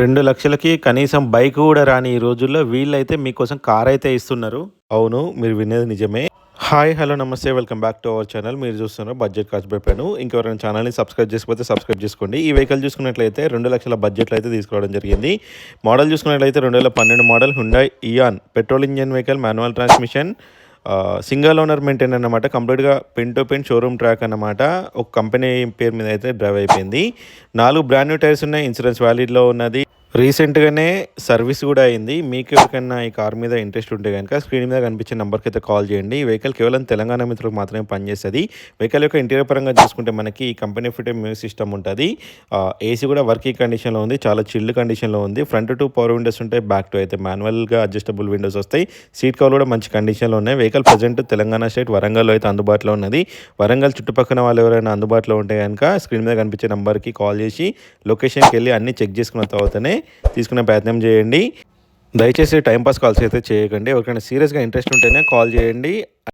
రెండు లక్షలకి కనీసం బైక్ కూడా రాని ఈ రోజుల్లో వీళ్ళైతే మీకోసం కార్ అయితే ఇస్తున్నారు. అవును మీరు వినేది నిజమే. Hi hello namaste welcome back to our channel. మీరు చూస్తున్నారు బడ్జెట్ కాస్ట్ పెట్టాను ఇంకెవరైనా ఛానల్ని సబ్స్క్రైబ్ చేసుకపోతే సబ్స్క్రైబ్ చేసుకోండి. ఈ వెహికల్ చూసుకున్నట్లయితే రెండు లక్షల బడ్జెట్లో అయితే తీసుకోవడం జరిగింది. మోడల్ చూసుకున్నట్లయితే రెండు వేల పన్నెండు model Hyundai Eon petrol engine vehicle manual transmission. Single owner maintain అన్నమాట. కంప్లీట్గా pen to pen showroom track అన్నమాట. ఒక కంపెనీ పేరు మీద అయితే డ్రైవ్ అయిపోయింది. నాలుగు బ్రాండ్ న్యూ టైర్స్ ఉన్నాయి. ఇన్సూరెన్స్ వ్యాలిడ్లో ఉన్నది. రీసెంట్గానే సర్వీస్ కూడా అయింది. మీకు ఎవరికైనా ఈ కార్ మీద ఇంట్రెస్ట్ ఉంటే కనుక స్క్రీన్ మీద కనిపించే నెంబర్కి అయితే కాల్ చేయండి. ఈ వెహికల్ కేవలం తెలంగాణ మిత్రులకు మాత్రమే పనిచేస్తుంది. వెహికల్ యొక్క ఇంటీరియర్ పరంగా చూసుకుంటే మనకి ఈ కంపెనీ ఫిట్ మ్యూజిక్ సిస్టమ్ ఉంటుంది. ఏసీ కూడా వర్కింగ్ కండిషన్లో ఉంది. చాలా చిల్డ్ కండిషన్లో ఉంది. ఫ్రంట్ టు పవర్ విండోస్ ఉంటాయి బ్యాక్ టు అయితే మాన్యువల్గా అడ్జస్టబుల్ విండోస్ వస్తాయి. సీట్ కవర్ కూడా మంచి కండిషన్లో ఉన్నాయి. వెహికల్ ప్రజెంట్ తెలంగాణ స్టేట్ వరంగల్లో అయితే అందుబాటులో ఉన్నది. వరంగల్ చుట్టుపక్కల వాళ్ళు ఎవరైనా అందుబాటులో ఉంటే కనుక స్క్రీన్ మీద కనిపించే నెంబర్కి కాల్ చేసి లొకేషన్కి వెళ్ళి అన్నీ చెక్ చేసుకున్న తర్వాతనే తీసుకునే ప్రయత్నం చేయండి. దయచేసి టైంపాస్ కాల్స్ అయితే చేయకండి. ఎవరికైనా సీరియస్గా ఇంట్రెస్ట్ ఉంటేనే కాల్ చేయండి.